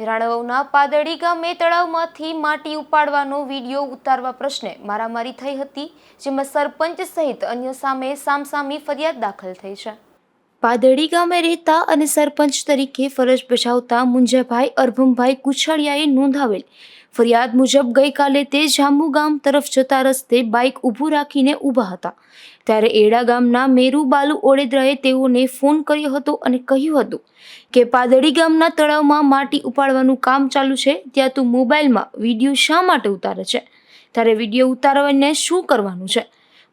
રાણવના પાદડી ગામે તળાવમાંથી માટી ઉપાડવાનો વીડિયો ઉતારવા પ્રશ્ને મારામારી થઈ હતી, જેમાં સરપંચ સહિત અન્ય સામે સામસામી ફરિયાદ દાખલ થઈ છે. પાદડી ગામે રહેતા અને સરપંચ તરીકે ફરજ બજાવતા મુંજાભાઈ અરભમભાઈ કુછડિયાએ નોંધાવેલ ફરિયાદ મુજબ ગઈકાલે તે જાંબુ ગામ તરફ જતા રસ્તે બાઇક ઊભું રાખીને ઊભા હતા. ત્યારે એડા ગામના મેરુ બાલુ ઓડેદરાએ તેઓને ફોન કર્યો હતો અને કહ્યું હતું કે પાદડી ગામના તળાવમાં માટી ઉપાડવાનું કામ ચાલુ છે, ત્યાં તું મોબાઈલમાં વીડિયો શા માટે ઉતારે છે? ત્યારે વીડિયો ઉતારવાને શું કરવાનું છે?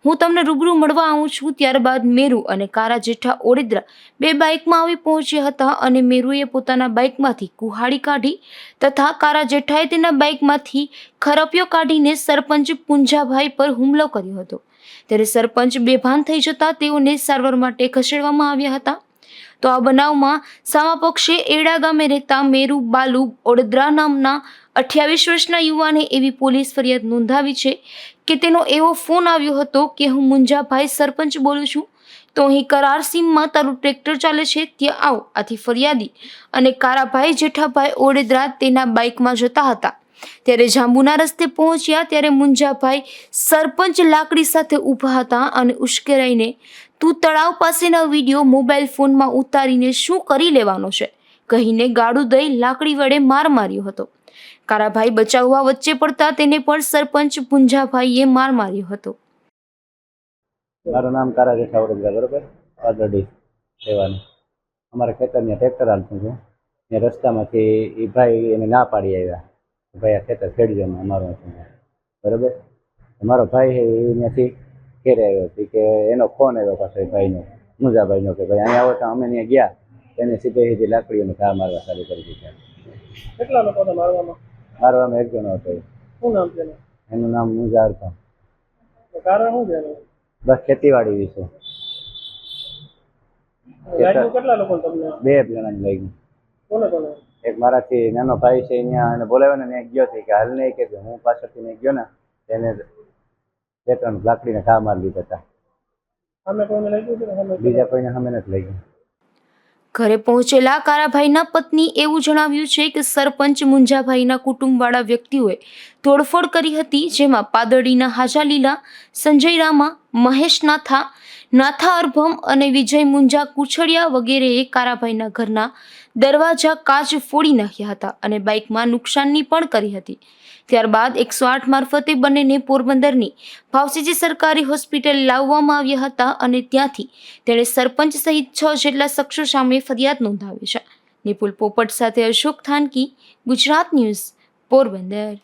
હું તમને રૂબરૂ મળવા આવું છું ત્યારબાદ મેરુ અને કારા જેઠા ઓડિદ્રા બે બાઇકમાં આવી પહોંચ્યા હતા અને મેરુએ પોતાના બાઇકમાંથી કુહાડી કાઢી તથા કારા જેઠાએ તેના બાઇકમાંથી ખરપિયો કાઢીને સરપંચ પુંજાભાઈ પર હુમલો કર્યો હતો. ત્યારે સરપંચ બેભાન થઈ જતા તેઓને સારવાર માટે ખસેડવામાં આવ્યા હતા. તો આ બનાવમાં સામા પક્ષે એડા ગામે રહેતા મેરુ, બાલુ, ઓડદ્રા નામના અઠ્યાવીસ વર્ષના યુવાને એવી પોલીસ ફરિયાદ નોંધાવી છે કે તેનો એવો ફોન આવ્યો હતો કે હું મુંજાભાઈ સરપંચ બોલું છું. તો અહીં કરાર સીમમાં તારું ટ્રેક્ટર ચાલે છે, ત્યાં આવો, આથી ફરિયાદી અને કારાભાઈ જેઠાભાઈ ઓડેદરા તેના બાઇકમાં જતા હતા. ત્યારે જાંબુના રસ્તે પહોંચ્યા ત્યારે મુંજાભાઈ સરપંચ લાકડી સાથે ઊભા હતા અને ઉશ્કેરાઈને, તું તળાવ પાસેના વીડિયો મોબાઈલ ફોનમાં ઉતારીને શું કરી લેવાનો છે? કહીને ગાડું દઈ લાકડી વડે માર માર્યો હતો. કારાભાઈ બચાવવા વચ્ચે પડતા તેને પણ સરપંચ પુંજાભાઈએ માર માર્યો હતો. મારું નામ કારા જેઠા વડોદરા બરોબર? પાદરડી રહેવાનું. અમારા ખેતરને ટ્રેક્ટર હાલતું છે. ને રસ્તામાંથી એ ભાઈ એને ના પાડી આવ્યા. ભાઈ આ ખેતર ખેડી દો અમારું હતું બરોબર? મારો ભાઈ એ ત્યાંથી ઘેરે આવ્યો હતી. કે એનો ફોન આવ્યો પાછો ભાઈનો, મુંજાભાઈનો કે ભાઈ અહીંયા આવો તો અમે ત્યાં ગયા. એને સીધે સીધી લાકડીઓને ઘા મારવા ચાલુ કરી દીધા. કેટલા લોકોને મારવામાં? મારવામાં એક જણો હતો શું નામ છે એનું? એનું નામ મુજાર ખાન. કારણ શું છે બસ ખેતીવાડી વિશે. કેટલા લોકો તમને? બે જણાને લાગ્યું. કોને કોને? એક મારાથી નાનો ભાઈ છે અહીંયા એને બોલાવ્યો ને ગયો છે. કે હાલ નહીં કે હું પાછળથી નહીં ગયો ને તેને બે ત્રણ લાકડીને ઘા મારી લીધા હતા. બીજા કોઈને સામે નથી લાગ્યું. ઘરે પહોંચેલા કારાભાઈના પત્ની એવું જણાવ્યું છે કે સરપંચ મુંજાભાઈના કુટુંબવાળા વ્યક્તિઓએ તોડફોડ કરી હતી, જેમાં પાદડીના હાજાલીલા, સંજય રામા મહેશ નાથા નાથા અર્ભમ અને વિજય મુંજા કુછડિયા વગેરેએ કારાભાઈના ઘરના દરવાજા કાચ ફોડી નાખ્યા હતા અને બાઇકમાં નુકસાનની પણ કરી હતી. ત્યારબાદ એકસો આઠ મારફતે બંનેને પોરબંદરની ભાવસીજી સરકારી હોસ્પિટલ લાવવામાં આવ્યા હતા અને ત્યાંથી તેણે સરપંચ સહિત છ જેટલા શખ્સો સામે ફરિયાદ નોંધાવી છે. નિપુલ પોપટ સાથે અશોક થાનકી, ગુજરાત ન્યૂઝ, પોરબંદર.